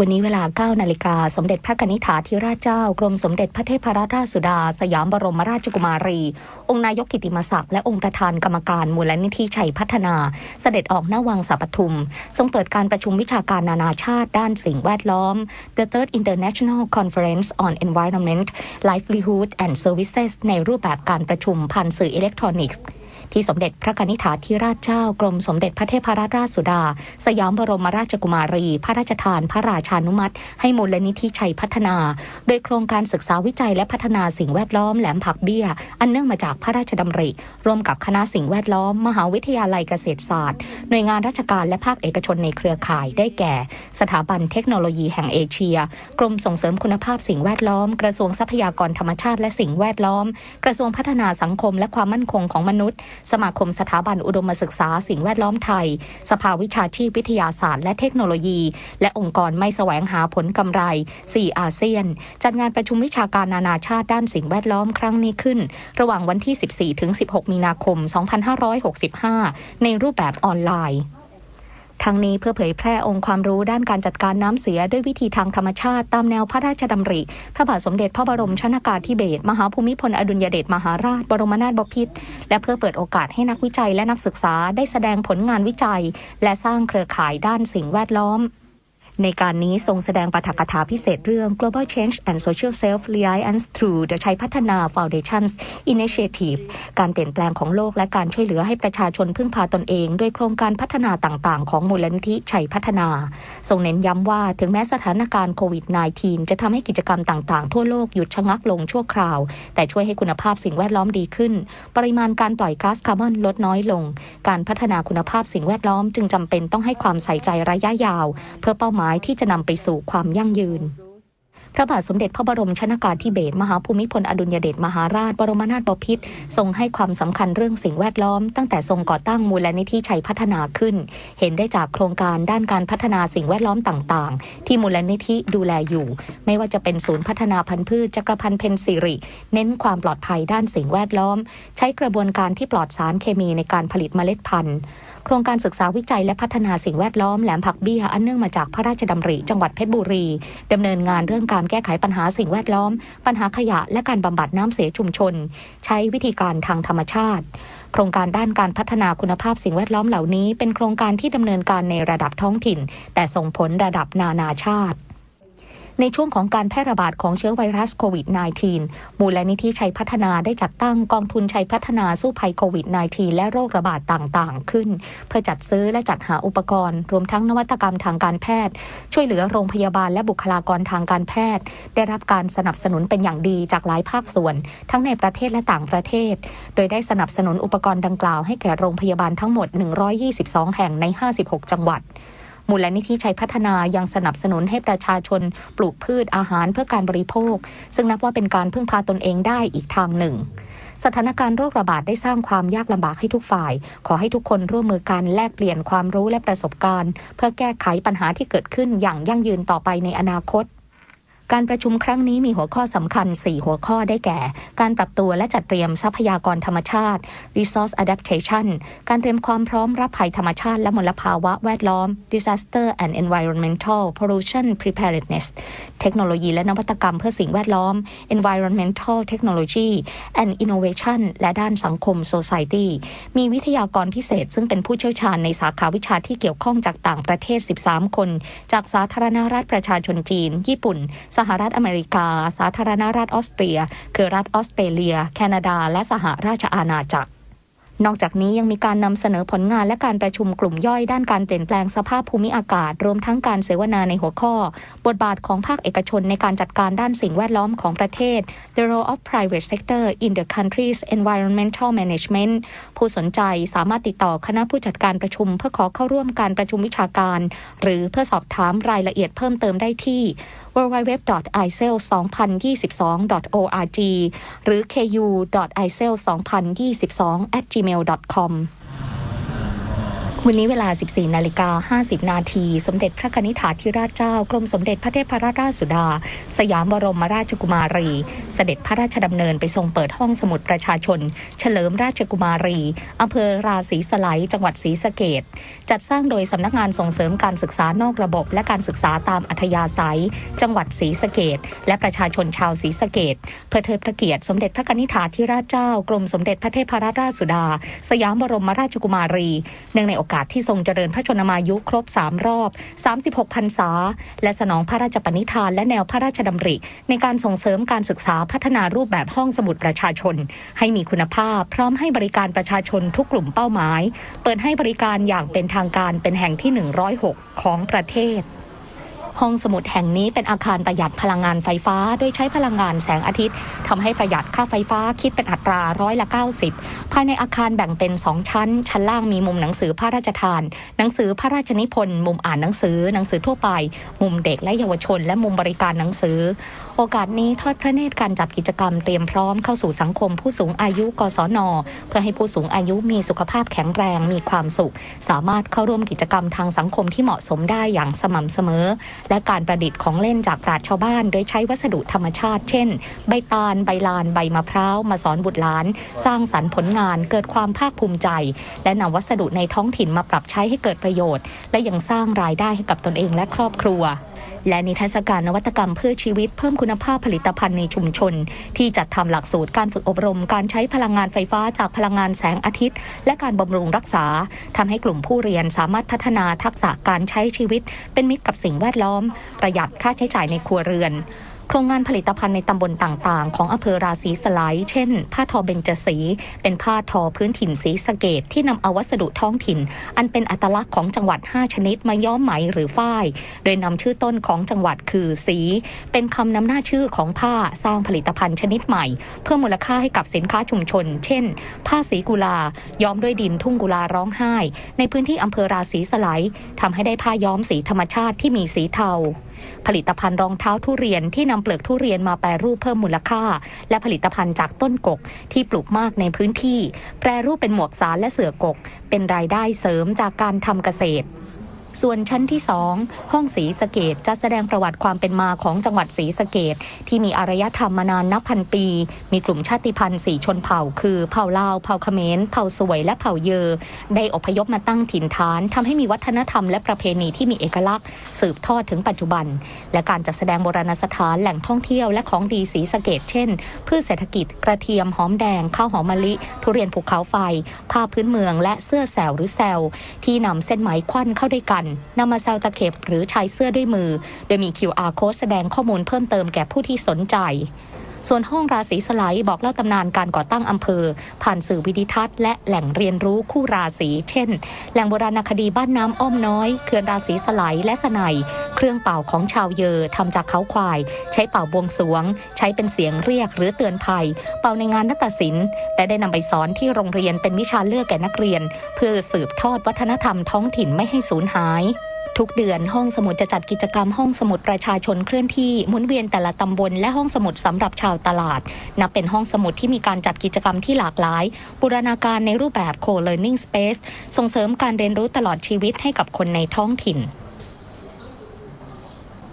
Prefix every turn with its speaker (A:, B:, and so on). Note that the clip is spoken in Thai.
A: วันนี้เวลา 9 นาฬิกา สมเด็จพระนิธิถาธิราชเจ้า กรมสมเด็จพระเทพรัตนราชสุดา สยามบรมราชกุมารี องค์นายกกิติมศักดิ์และองค์ประธานกรรมการมูลนิธิชัยพัฒนา เสด็จออกหน้าวังสัปทุม ทรงเปิดการประชุมวิชาการนานาชาติด้านสิ่งแวดล้อม The Third International Conference on Environment Livelihood and Services ในรูปแบบการประชุมผ่านสื่ออิเล็กทรอนิกส์ ที่สมเด็จพระนิธิถาธิราชเจ้ากรมสมเด็จพระเทพรัตนราชสุดา สยามบรมราชกุมารี พระราชทาน พระราชานุมัติ ให้มูลนิธิชัยพัฒนา โดยโครงการศึกษาวิจัยและพัฒนาสิ่งแวดล้อมแหลมผักเบี้ย อันเนื่องมาจากพระราชดำริ ร่วมกับคณะสิ่งแวดล้อม มหาวิทยาลัยเกษตรศาสตร์ หน่วยงานราชการและภาคเอกชนในเครือข่ายได้แก่ สถาบันเทคโนโลยีแห่งเอเชีย กรมส่งเสริมคุณภาพสิ่งแวดล้อม กระทรวงทรัพยากรธรรมชาติและสิ่งแวดล้อม กระทรวงพัฒนาสังคมและความมั่นคงของมนุษย์สมาคมสถาบันอุดมศึกษาสิ่งแวดล้อมไทย สภาวิชาชีพวิทยาศาสตร์และเทคโนโลยี และองค์กรไม่แสวงหาผลกำไร 4 อาเซียน จัดงานประชุมวิชาการนานาชาติด้านสิ่งแวดล้อมครั้งนี้ขึ้น ระหว่างวันที่ 14ถึง16 มีนาคม 2565 ในรูปแบบออนไลน์ ทั้งนี้เพื่อเผยแพร่องค์ความรู้ด้านการจัดการน้ำเสียด้วยวิธีทางธรรมชาติ ตามแนวพระราชดำริ พระบาทสมเด็จพระบรมชนากาธิเบศรมหาภูมิพลอดุลยเดชมหาราช บรมนาถบพิตรและเพื่อเปิดโอกาสให้นักวิจัยและนักศึกษาได้แสดงผลงานวิจัย และสร้างเครือข่ายด้านสิ่งแวดล้อม ในการนี้ทรงแสดงปาฐกถาพิเศษเรื่อง Global Change and Social Self-Reliance Through the ชัยพัฒนา Foundation's Initiative การเปลี่ยนแปลงของโลกและการช่วยเหลือให้ประชาชนพึ่งพาตนเอง ด้วยโครงการพัฒนาต่างๆ ของมูลนิธิชัยพัฒนา ทรงเน้นย้ำว่าถึงแม้สถานการณ์โควิด -19 จะทำให้กิจกรรมต่างๆ ทั่วโลกหยุดชะงักลงชั่วคราว แต่ช่วยให้คุณภาพสิ่งแวดล้อมดีขึ้น ปริมาณการปล่อยก๊าซคาร์บอนลดน้อยลง การพัฒนาคุณภาพสิ่งแวดล้อมจึงจำเป็นต้องให้ความใส่ใจระยะยาว เพื่อเป้าหมายที่จะนำไปสู่ความยั่งยืน พระบาทสมเด็จพระบรมชนากาธิเบศรมหาภูมิพลอดุลยเดชมหาราช บรมนาถบพิตรทรงให้ความสำคัญเรื่องสิ่งแวดล้อม ตั้งแต่ทรงก่อตั้งมูลนิธิชัยพัฒนาขึ้น เห็นได้จากโครงการด้านการพัฒนาสิ่งแวดล้อมต่างๆ ที่มูลนิธิดูแลอยู่ ไม่ว่าจะเป็นศูนย์พัฒนาพันธุ์พืชจักรพันธ์เพนซิริ เน้นความปลอดภัยด้านสิ่งแวดล้อม ใช้กระบวนการที่ปลอดสารเคมีในการผลิตเมล็ดพันธุ์โครงการศึกษาวิจัยและพัฒนาสิ่งแวดล้อมแหลมผักเบี้ยอันเนื่องมาจากพระราชดำริจังหวัดเพชรบุรีดำเนินงานเรื่องการการแก้ไขปัญหาสิ่งแวดล้อม ปัญหาขยะ และการบำบัดน้ำเสียชุมชน ใช้วิธีการทางธรรมชาติ โครงการด้านการพัฒนาคุณภาพสิ่งแวดล้อมเหล่านี้ เป็นโครงการที่ดำเนินการในระดับท้องถิ่น แต่ส่งผลระดับนานาชาติ ในช่วงของการแพร่ระบาดของเชื้อไวรัสโควิด -19 มูลนิธิชัยพัฒนาได้จัดตั้งกองทุนชัยพัฒนาสู้ภัยโควิด -19 และโรคระบาดต่างๆ ขึ้น เพื่อจัดซื้อและจัดหาอุปกรณ์ รวมทั้งนวัตกรรมทางการแพทย์ ช่วยเหลือโรงพยาบาลและบุคลากรทางการแพทย์ ได้รับการสนับสนุนเป็นอย่างดีจากหลายภาคส่วน ทั้งในประเทศและต่างประเทศ โดยได้สนับสนุนอุปกรณ์ดังกล่าวให้แก่โรงพยาบาลทั้งหมด 122 แห่งใน 56 จังหวัด มูลนิธิชัยพัฒนายังสนับสนุนให้ประชาชนปลูกพืชอาหารเพื่อการบริโภค ซึ่งนับว่าเป็นการพึ่งพาตนเองได้อีกทางหนึ่งสถานการณ์โรคระบาดได้สร้างความยากลำบากให้ทุกฝ่าย ขอให้ทุกคนร่วมมือกันแลกเปลี่ยนความรู้และประสบการณ์ เพื่อแก้ไขปัญหาที่เกิดขึ้นอย่างยั่งยืนต่อไปในอนาคต การประชุมครั้งนี้มีหัวข้อสำคัญ 4 หัวข้อได้แก่ การปรับตัวและจัดเตรียมทรัพยากรธรรมชาติ resource adaptation การเตรียมความพร้อมรับภัยธรรมชาติและมลภาวะแวดล้อม disaster and environmental pollution preparedness เทคโนโลยีและนวัตกรรมเพื่อสิ่งแวดล้อม environmental technology and innovation และด้านสังคม society มีวิทยากรพิเศษ ซึ่งเป็นผู้เชี่ยวชาญในสาขาวิชาที่เกี่ยวข้องจากต่างประเทศ 13 คน จากสาธารณรัฐประชาชนจีน ญี่ปุ่นสหรัฐอเมริกา สาธารณรัฐออสเตรีย คือรัฐออสเตรเลีย แคนาดา และสหราชอาณาจักรนอกจากนี้ยังมีการนำเสนอผลงานและการประชุมกลุ่มย่อยด้านการเปลี่ยนแปลงสภาพภูมิอากาศ รวมทั้งการเสวนาในหัวข้อ บทบาทของภาคเอกชนในการจัดการด้านสิ่งแวดล้อมของประเทศ The role of private sector in the country's environmental management ผู้สนใจสามารถติดต่อคณะผู้จัดการประชุม เพื่อขอเข้าร่วมการประชุมวิชาการ หรือเพื่อสอบถามรายละเอียดเพิ่มเติมได้ที่ www.isel2022.org หรือ ku.isel2022@gmail.com วันนี้เวลา 14 นาฬิกา 50 นาที สมเด็จพระกนิษฐาธิราชเจ้า กรมสมเด็จพระเทพรัตนราชสุดา สยามบรมราชกุมารี เสด็จพระราชดำเนินไปทรงเปิดห้องสมุดประชาชน เฉลิมราชกุมารีอำเภอราศีสไลจังหวัดศรีสะเกดจัดสร้างโดยสำนักงานส่งเสริมการศึกษานอกระบบ และการศึกษาตามอัธยาศัย จังหวัดศรีสะเกดและประชาชนชาวศรีสะเกดเพื่อเทิดพระเกียรติสมเด็จพระนิษฐาธิราชเจ้า กรมสมเด็จพระเทพรัตนราชสุดา สยามบรมราชกุมารีเนื่องในโอกาสที่ทรงเจริญพระชนมายุครบ 3 รอบ 36พรรษา และสนองพระราชปณิธานและแนวพระราชดำริ ในการส่งเสริมการศึกษาพัฒนารูปแบบห้องสมุดประชาชน ให้มีคุณภาพ พร้อมให้บริการประชาชนทุกกลุ่มเป้าหมาย เปิดให้บริการอย่างเป็นทางการเป็นแห่งที่ 106 ของประเทศ ห้องสมุดแห่งนี้เป็นอาคารประหยัดพลังงานไฟฟ้า โดยใช้พลังงานแสงอาทิตย์ทำให้ประหยัดค่าไฟฟ้าคิดเป็นอัตราร้อยละ 90 ภายในอาคารแบ่งเป็น 2 ชั้น ชั้นล่างมีมุมหนังสือพระราชทาน หนังสือพระราชนิพนธ์ มุมอ่านหนังสือ หนังสือทั่วไป มุมเด็กและเยาวชน และมุมบริการหนังสือ โอกาสนี้ทอดพระเนตรการจัดกิจกรรมเตรียมพร้อมเข้าสู่สังคมผู้สูงอายุกศน เพื่อให้ผู้สูงอายุมีสุขภาพแข็งแรงมีความสุข สามารถเข้าร่วมกิจกรรมทางสังคมที่เหมาะสมได้อย่างสม่ำเสมอและการประดิษฐ์ของเล่นจากปราชญ์ชาวบ้าน โดยใช้วัสดุธรรมชาติ เช่น ใบตาล ใบลาน ใบมะพร้าว มาสอนบุตรหลาน สร้างสรรค์ผลงานเกิดความภาคภูมิใจ และนำวัสดุในท้องถิ่นมาปรับใช้ให้เกิดประโยชน์ และยังสร้างรายได้ให้กับตนเองและครอบครัว และนิทรรศการนวัตกรรมเพื่อชีวิตเพิ่มคุณภาพผลิตภัณฑ์ในชุมชน ที่จัดทำหลักสูตรการฝึกอบรม การใช้พลังงานไฟฟ้าจากพลังงานแสงอาทิตย์ และการบำรุงรักษาทำให้กลุ่มผู้เรียนสามารถพัฒนาทักษะการใช้ชีวิต เป็นมิตรกับสิ่งแวดล้อม ประหยัดค่าใช้จ่ายในครัวเรือน โครงงานผลิตภัณฑ์ในตำบลต่างๆ ของอำเภอราศีสไลด์เช่น ผ้าทอเบญจสี เป็นผ้าทอพื้นถิ่นสีสะเกตที่นำเอาวัสดุท้องถิ่น อันเป็นอัตลักษณ์ของจังหวัด 5 ชนิดมาย้อมไหมหรือฝ้าย โดยนำชื่อต้นของจังหวัดคือสี เป็นคำนำหน้าชื่อของผ้าสร้างผลิตภัณฑ์ชนิดใหม่ เพิ่มมูลค่าให้กับสินค้าชุมชน เช่น ผ้าสีกุลา ย้อมด้วยดินทุ่งกุลาร้องไห้ ในพื้นที่อำเภอราศีสไลด์ทำให้ได้ผ้าย้อมสีธรรมชาติที่มีสีเทา ผลิตภัณฑ์รองเท้าทุเรียนที่นำเปลือกทุเรียนมาแปรรูปเพิ่มมูลค่า และผลิตภัณฑ์จากต้นกกที่ปลูกมากในพื้นที่ แปรรูปเป็นหมวกสารและเสือกก เป็นรายได้เสริมจากการทำเกษตร ส่วนชั้นที่ 2 ห้องศรีสะเกดจะแสดงประวัติความเป็นมาของจังหวัดศรีสะเกดที่มีอารยธรรมมานานนับพันปี มีกลุ่มชาติพันธุ์สี่ชนเผ่า คือเผ่าลาว เผ่าเขมร เผ่าสวย และเผ่าเยอ ได้อพยพมาตั้งถิ่นฐานทำให้มีวัฒนธรรมและประเพณีที่มีเอกลักษณ์ สืบทอดถึงปัจจุบัน และการจัดแสดงโบราณสถานแหล่งท่องเที่ยวและของดีศรีสะเกดเช่น พืชเศรษฐกิจกระเทียมหอมแดงข้าวหอมมะลิ ทุเรียนภูเขาไฟผ้าพื้นเมือง และเสื้อแซวหรือแซวที่นำเส้นไหมควันเข้าด้วยกันนำมาแซวตะเข็บหรือใช้เสื้อด้วยมือ โดยมี QR code แสดงข้อมูลเพิ่มเติมแก่ผู้ที่สนใจ ส่วนห้องราศีสไลด์บอกเล่าตำนานการก่อตั้งอำเภอ ผ่านสื่อวิดิทัศน์และแหล่งเรียนรู้คู่ราศีเช่น แหล่งโบราณคดีบ้านน้ำอ้อมน้อยเขื่อนราศีสไลด์และสนัย เครื่องเป่าของชาวเยอทำจากเขาควาย ใช้เป่าบวงสรวง ใช้เป็นเสียงเรียกหรือเตือนภัย เป่าในงานนัตศิลป์และได้นำไปสอนที่โรงเรียนเป็นวิชาเลือกแก่นักเรียน เพื่อสืบทอดวัฒนธรรมท้องถิ่นไม่ให้สูญหายทุกเดือนห้องสมุดจะจัดกิจกรรมห้องสมุดประชาชนเคลื่อนที่หมุนเวียนแต่ละตำบลและห้องสมุดสำหรับชาวตลาด นับเป็นห้องสมุดที่มีการจัดกิจกรรมที่หลากหลาย บูรณาการในรูปแบบ co-learning space ส่งเสริมการเรียนรู้ตลอดชีวิตให้กับคนในท้องถิ่น